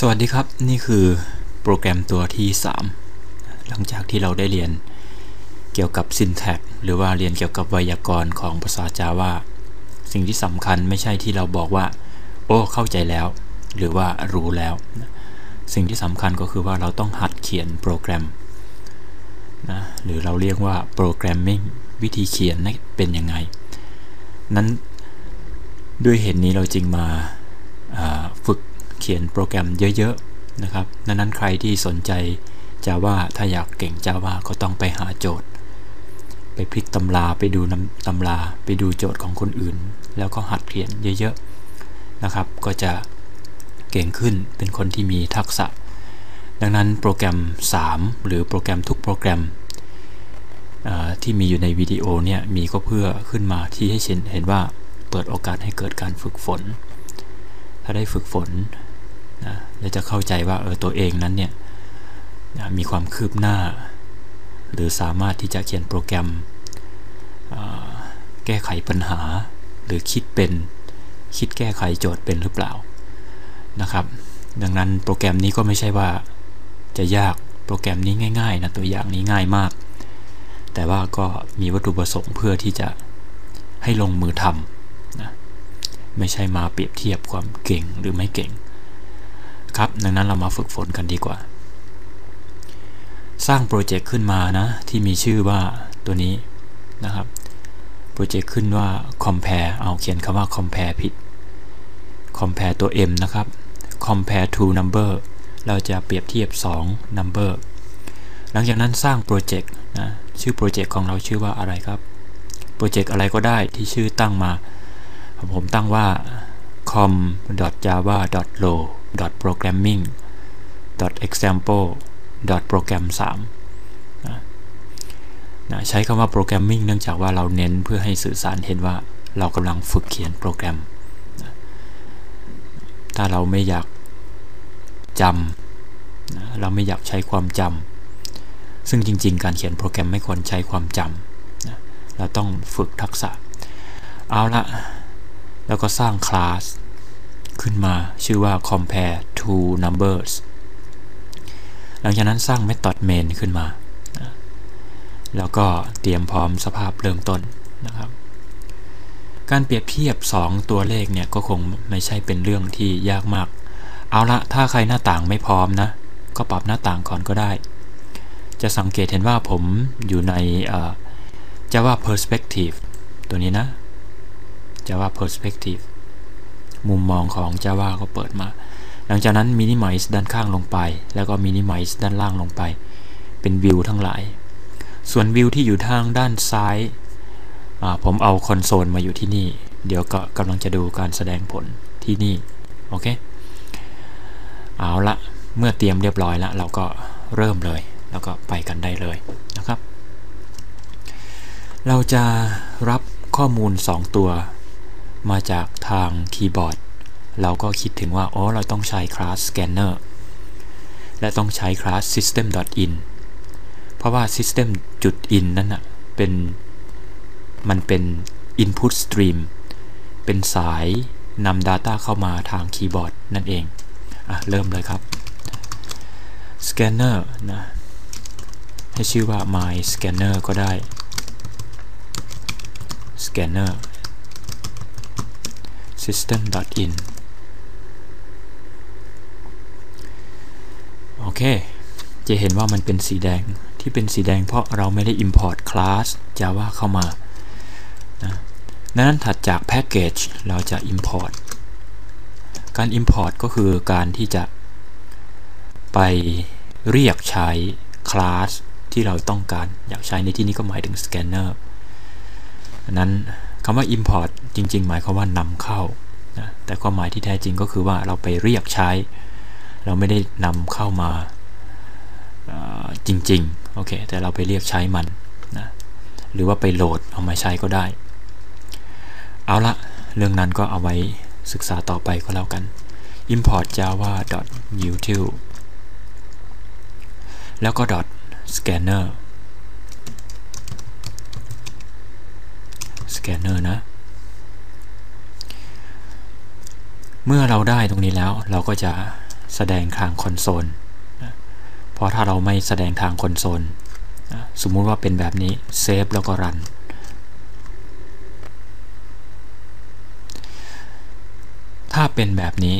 สวัสดีครับ นี่คือโปรแกรมตัวที่ 3 หลังจากที่เราได้เรียนเกี่ยวกับ syntax หรือว่าเรียนเกี่ยวกับไวยากรณ์ของภาษา Java สิ่งที่สำคัญไม่ใช่ที่เราบอกว่า โอ้เข้าใจแล้ว หรือว่ารู้แล้ว สิ่งที่สำคัญก็คือว่าเราต้องหัดเขียนโปรแกรมนะหรือเราเรียกว่าโปรแกรมมิ่งวิธีเขียนเป็นยังไง นั้นด้วยเหตุนนี้เราจึงมา เขียนโปรแกรมเยอะๆนะครับดังนั้นใครที่สนใจ Java ถ้าอยากเก่ง Java ก็ต้องไปหาโจทย์ ไปพลิกตำราไปดูตำราไปดูโจทย์ของคนอื่น แล้วก็หัดเขียนเยอะๆนะครับก็จะเก่งขึ้นเป็นคนที่มีทักษะ ดังนั้นโปรแกรม 3 หรือโปรแกรมทุกโปรแกรมที่มีอยู่ในวิดีโอเนี่ยมีก็เพื่อขึ้นมาที่ให้เห็นว่าเปิดโอกาสให้เกิดการฝึกฝน ถ้าได้ฝึกฝน นะและจะเข้าใจว่าเออตัวเองนั้นเนี่ยมีความคืบหน้า หรือสามารถที่จะเขียนโปรแกรมแก้ไขปัญหา หรือคิดเป็นคิดแก้ไขโจทย์เป็นหรือเปล่านะครับ ดังนั้นโปรแกรมนี้ก็ไม่ใช่ว่าจะยากโปรแกรมนี้ง่ายๆนะตัวอย่างนี้ง่ายมาก แต่ว่าก็มีวัตถุประสงค์เพื่อที่จะให้ลงมือทำนะไม่ใช่มาเปรียบเทียบความเก่งหรือไม่เก่ง ครับ ดังนั้นเรามาฝึกฝนกันดีกว่า สร้างโปรเจกต์ขึ้นมานะ ที่มีชื่อว่าตัวนี้นะครับ โปรเจกต์ขึ้นว่า compare เอาเขียนคำว่า compare ผิด compare ตัว m นะครับ compare to number เราจะเปรียบเทียบ 2 number หลังจากนั้นสร้างโปรเจกต์นะ ชื่อโปรเจกต์ของเราชื่อว่าอะไรครับ โปรเจกต์อะไรก็ได้ที่ชื่อตั้งมา ผมตั้งว่า com.java.low programming example program 3นะใช้คำว่า programming เนื่องจากว่าเราเน้นเพื่อให้สื่อสารเห็นว่าเรากำลังฝึกเขียนโปรแกรมนะถ้าเราไม่อยากจำนะเราไม่อยากใช้ความจำซึ่งจริง ๆ การเขียนโปรแกรมไม่ควรใช้ความจำนะเราต้องฝึกทักษะ เอาละแล้วก็สร้างคลาส ขึ้นมาชื่อว่า compare two numbers หลังจากนั้นสร้าง method main ขึ้นมา แล้วก็เตรียมพร้อมสภาพเริ่มต้นนะครับ การเปรียบเทียบ 2 ตัวเลขเนี่ยก็คงไม่ใช่เป็นเรื่องที่ยากมาก เอาละถ้าใครหน้าต่างไม่พร้อมนะ ก็ปรับหน้าต่างก่อนก็ได้ จะสังเกตเห็นว่าผมอยู่ใน Java Perspective ตัวนี้นะ Java Perspective มุมมองของ Java ก็เปิดมา หลังจากนั้น Minimize ด้านข้างลงไป แล้วก็ Minimize ด้านล่างลงไป เป็นวิวทั้งหลาย ส่วนวิวที่อยู่ทางด้านซ้าย ผมเอาคอนโซลมาอยู่ที่นี่ เดี๋ยวก็กำลังจะดูการแสดงผลที่นี่ โอเค เอาละ เมื่อเตรียมเรียบร้อยแล้ว เราก็เริ่มเลย แล้วก็ไปกันได้เลยนะครับ เราจะรับข้อมูล 2 ตัว มาจากทางคีย์บอร์ด เราก็คิดถึงว่าอ๋อเราต้องใช้คลาส scanner และต้องใช้คลาส system.in เพราะว่า system.in นั้นนะเป็น มันเป็น input stream เป็นสายนำ Data เข้ามาทางคีย์บอร์ดนั่นเอง อะ เริ่มเลยครับ scanner นะ ให้ชื่อว่า my scanner ก็ได้ scanner system.in โอเค จะเห็นว่ามันเป็นสีแดงที่เป็นสีแดงเพราะเราไม่ได้ import class Java เข้ามานะนั้นถัดจาก package เราจะ import การ import ก็คือการที่จะไปเรียกใช้ class ที่เราต้องการ อยากใช้ในที่นี้ก็หมายถึง scanner นั้น คำว่า import จริง ๆ หมายความว่านำเข้านะแต่ความหมายที่แท้จริงก็คือว่าเราไปเรียกใช้ เราไม่ได้นำเข้ามาจริงๆโอเคแต่เราไปเรียกใช้มันนะหรือว่าไปโหลดเอามาใช้ก็ได้ เอาละเรื่องนั้นก็เอาไว้ศึกษาต่อไปก็แล้วกัน import java util แล้วก็ scanner scanner นะ เมื่อเราได้ตรงนี้แล้วเราก็จะแสดงทางคอนโซลเพราะถ้าเราไม่แสดงทางคอนโซลสมมุติว่าเป็นแบบนี้เซฟแล้วก็รันถ้าเป็นแบบนี้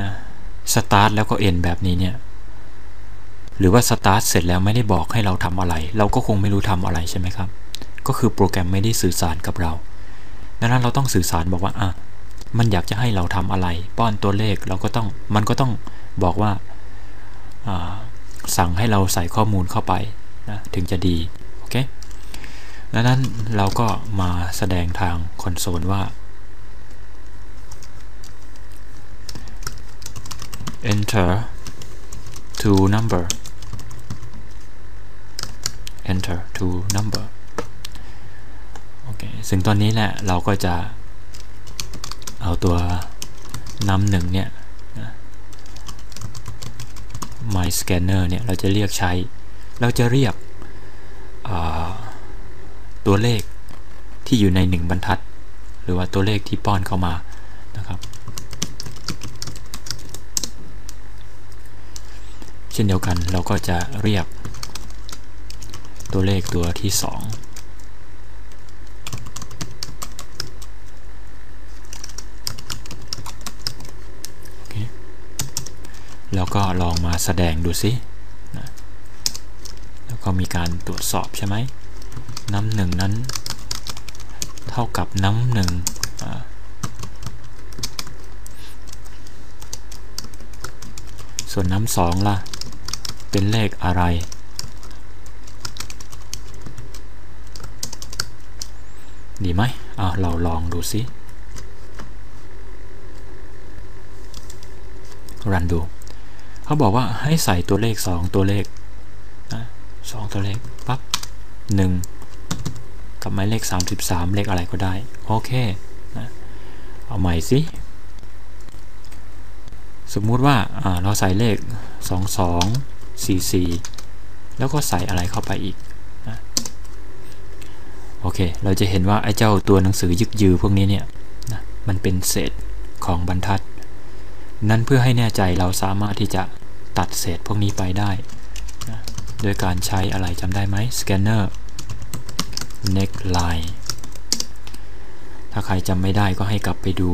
นะสตาร์ทแล้วก็เอ็นแบบนี้เนี่ยหรือว่าสตาร์ทเสร็จแล้วไม่ได้บอกให้เราทำอะไร เราก็คงไม่รู้ทำอะไรใช่ไหมครับ ก็คือโปรแกรมไม่ได้สื่อสารกับเรา ดังนั้นเราต้องสื่อสารบอกว่าอะมันอยากจะให้เราทำอะไร ป้อนตัวเลขเราก็ต้องมันก็ต้องบอกว่าสั่งให้เราใส่ข้อมูลเข้าไปนะถึงจะดี โอเคดังนั้นเราก็มาแสดงทางคอนโซลว่า enter to number enter to number ซึ่งตอนนี้แหละเราก็จะเอาตัวนำหนึ่งเนี่ย my scanner เนี่ย เราจะเรียกใช้ เราจะเรียกตัวเลขที่อยู่ใน 1 บรรทัด หรือว่าตัวเลขที่ป้อนเข้ามานะครับ เช่นเดียวกันเราก็จะเรียกตัวเลขตัวที่ 2แล้วก็ลองมา แสดงดูสินะแล้วก็มีการตรวจสอบใช่ไหมน้ำหนึ่งนั้น เท่ากับน้ำหนึ่งส่วนน้ำสองล่ะ เป็นเลขอะไร ดีไหมอ่าเราลองดูสิรันดู เขาบอกว่าให้ใส่ตัวเลข 2 ตัวเลขนะสตัวเลขปับ๊บ1กับหมายเลข 33 เลขอะไรก็ได้ โอเคนะเอาใหม่สิ สมมุติว่าเราใส่เลข 22 44 แล้วก็ใส่อะไรเข้าไปอีกนะโอเค เราจะเห็นว่าไอ้เจ้าตัวหนังสือยึกยือพวกนี้เนี่ยนะมันเป็นเศษของบรรทัด นั้นเพื่อให้แน่ใจเราสามารถที่จะตัดเศษพวกนี้ไปได้นะโดยการใช้อะไรจำได้ไหม scanner neckline ถ้าใครจำไม่ได้ก็ให้กลับไปดู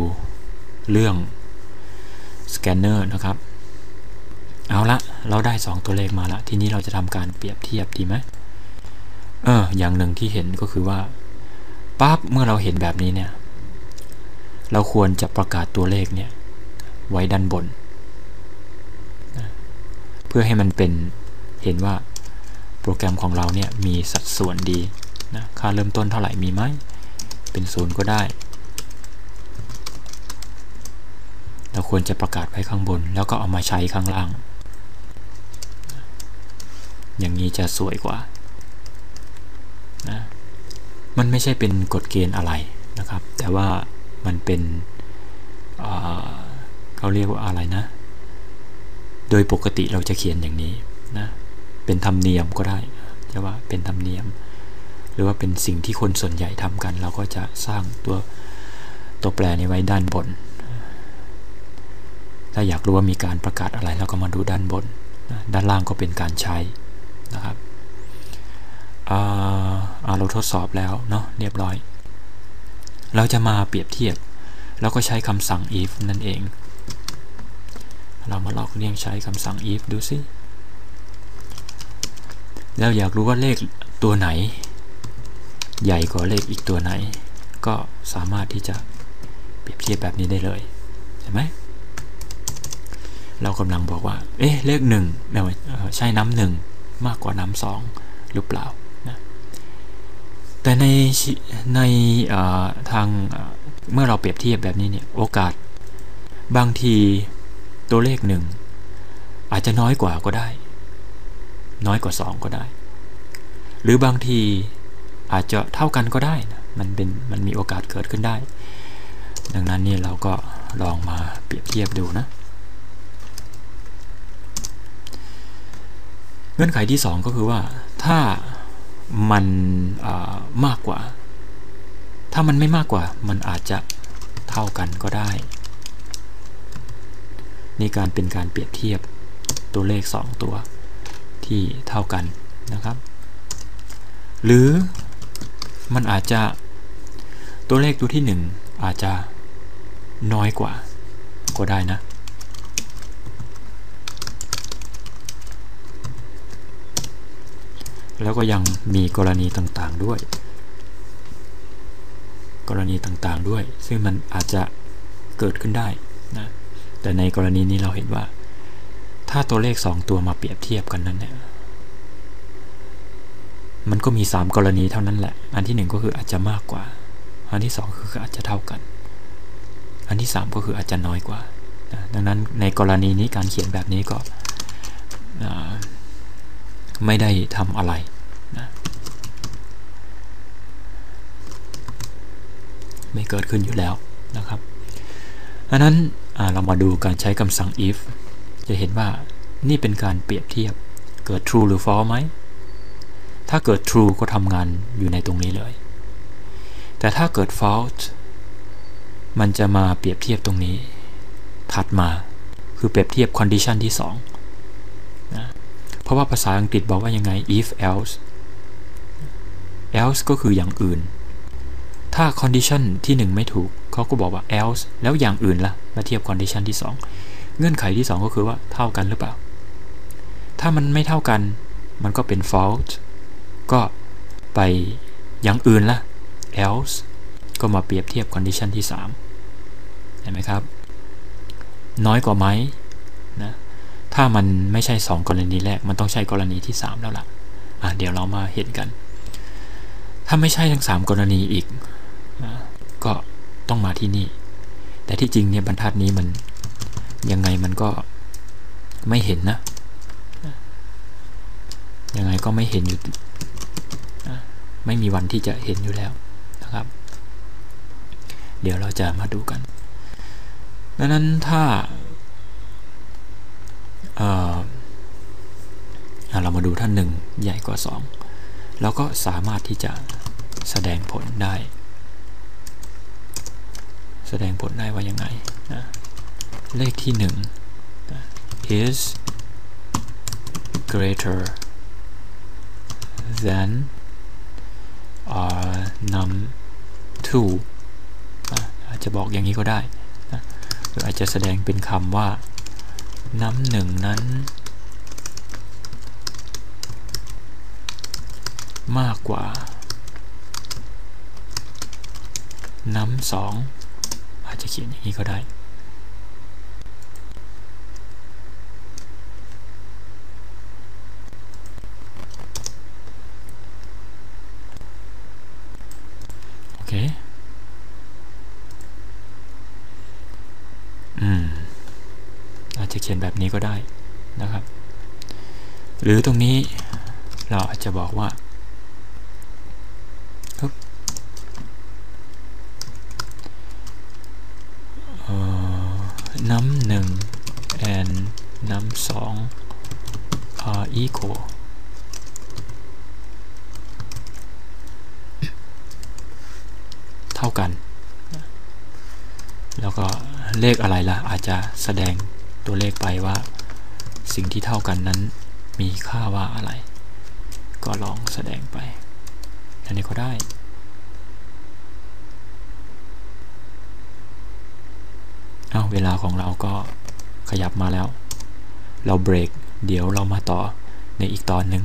เรื่อง scanner นะครับ เอาละเราได้ 2 ตัวเลขมาละ ทีนี้เราจะทำการเปรียบเทียบดีไหมเออ อย่างหนึ่งที่เห็นก็คือว่าปั๊บเมื่อเราเห็นแบบนี้เนี่ย เราควรจะประกาศตัวเลขเนี่ย ไว้ด้านบนนะเพื่อให้มันเป็นเห็นว่าโปรแกรมของเราเนี่ยมีสัดส่วนดีนะค่าเริ่มต้นเท่าไหร่มีไหม เป็นศูนย์ก็ได้ เราควรจะประกาศไว้ข้างบน แล้วก็เอามาใช้ข้างล่าง อย่างนี้จะสวยกว่านะมันไม่ใช่เป็นกฎเกณฑ์อะไรนะครับ แต่ว่ามันเป็น เขาเรียกว่าอะไรนะ โดยปกติเราจะเขียนอย่างนี้นะเป็นธรรมเนียมก็ได้จะว่าเป็นธรรมเนียม หรือว่าเป็นสิ่งที่คนส่วนใหญ่ทำกัน เราก็จะสร้างตัวตัวแปรนี้ไว้ด้านบน ถ้าอยากรู้ว่ามีการประกาศอะไรเราก็มาดูด้านบน ด้านล่างก็เป็นการใช้นะครับเราทดสอบแล้วเนาะเรียบร้อย เราจะมาเปรียบเทียบ แล้วก็ใช้คำสั่ง if นั่นเอง เรามาลอกเลี่ยงใช้คำสั่ง if ดูสิแล้วอยากรู้ว่าเลขตัวไหน ใหญ่กว่าเลขอีกตัวไหน ก็สามารถที่จะเปรียบเทียบแบบนี้ได้เลยใช่ไหมเรากำลังบอกว่า เอ๊ะเลขหนึ่งใช่น้ำหนึ่งมากกว่าน้ำสองหรือเปล่านะแต่ในในทางเมื่อเราเปรียบเทียบแบบนี้เนี่ยโอกาสบางที ตัวเลขหนึ่งอาจจะน้อยกว่าก็ได้ น้อยกว่า 2 ก็ได้ หรือบางทีอาจจะเท่ากันก็ได้นะมันเป็นมันมีโอกาสเกิดขึ้นได้ ดังนั้นนี่เราก็ลองมาเปรียบเทียบดูนะ เงื่อนไขที่ 2 ก็คือว่าถ้ามันมากกว่า ถ้ามันไม่มากกว่า มันอาจจะเท่ากันก็ได้ นี่การเป็นการเปรียบเทียบตัวเลข 2 ตัวที่เท่ากันนะครับ หรือมันอาจจะตัวเลขตัวที่ 1 อาจจะน้อยกว่าก็ได้นะ แล้วก็ยังมีกรณีต่างๆด้วย กรณีต่างๆด้วย ซึ่งมันอาจจะเกิดขึ้นได้นะ แต่ในกรณีนี้เราเห็นว่า ถ้าตัวเลข 2 ตัวมาเปรียบเทียบกันนั้นเนี่ยมันก็มี 3 กรณีเท่านั้นแหละ อันที่ 1 ก็คืออาจจะมากกว่า อันที่ 2 คืออาจจะเท่ากัน อันที่ 3 ก็คืออาจจะน้อยกว่า ดังนั้นในกรณีนี้การเขียนแบบนี้ก็ไม่ได้ทำอะไรนะไม่เกิดขึ้นอยู่แล้วนะครับดังนั้น เรามาดูการใช้คำสั่ง if จะเห็นว่านี่เป็นการเปรียบเทียบ เกิด true หรือ false ไหม ถ้าเกิด true ก็ทำงานอยู่ในตรงนี้เลย แต่ถ้าเกิด false มันจะมาเปรียบเทียบตรงนี้ ถัดมาคือเปรียบเทียบ condition ที่2นะเพราะว่าภาษาอังกฤษบอกว่ายังไง if else else ก็คืออย่างอื่น ถ้า condition ที่ 1 ไม่ถูก เขาก็บอกว่า else แล้วอย่างอื่นละ่ะ มาเทียบ condition ที่ 2 เงื่อนไขที่ 2 ก็คือว่าเท่ากันหรือเปล่า ถ้ามันไม่เท่ากัน มันก็เป็น false ก็ไปอย่างอื่นละ else ก็มาเปรียบเทียบ condition ที่ 3 เห็นไหมครับ น้อยกว่าไหมนะถ้ามันไม่ใช่ 2 กรณีแรก มันต้องใช่กรณีที่ 3 แล้วล่ะอะเดี๋ยวเรามาเห็นกัน ถ้าไม่ใช่ทั้ง 3 กรณีอีก ก็ต้องมาที่นี่ แต่ที่จริงเนี่ยบรรทัดนี้มันยังไงมันก็ไม่เห็นนะ ยังไงก็ไม่เห็นอยู่ ไม่มีวันที่จะเห็นอยู่แล้วนะครับ เดี๋ยวเราจะมาดูกัน ดังนั้นถ้าเเรามาดูท่านหนึ่งใหญ่กว่า2เราก็สามารถที่จะแสดงผลได้แส ดงผลได้ว่ายังไงนะเลขที่1นะ is greater than uh, num 2อาจจะบอกอย่างนี้ก็ได้นะหรืออาจจะแสดงเป็นคำว่าน้ำหนึ่งนั้น มากกว่าน้ำสอง อาจจะเขียนอย่างนี้ก็ได้ โอเค อืม อาจจะเขียนแบบนี้ก็ได้นะครับ หรือตรงนี้เราอาจจะบอกว่า น้ำหนึ่ง and น้ำสอง are equal เท่ากัน แล้วก็เลขอะไรล่ะ อาจจะแสดงตัวเลขไปว่า สิ่งที่เท่ากันนั้นมีค่าว่าอะไร ก็ลองแสดงไปอันนี้ก็ได้ เอาเวลาของเราก็ขยับมาแล้ว เราเบรก เดี๋ยวเรามาต่อในอีกตอนหนึ่ง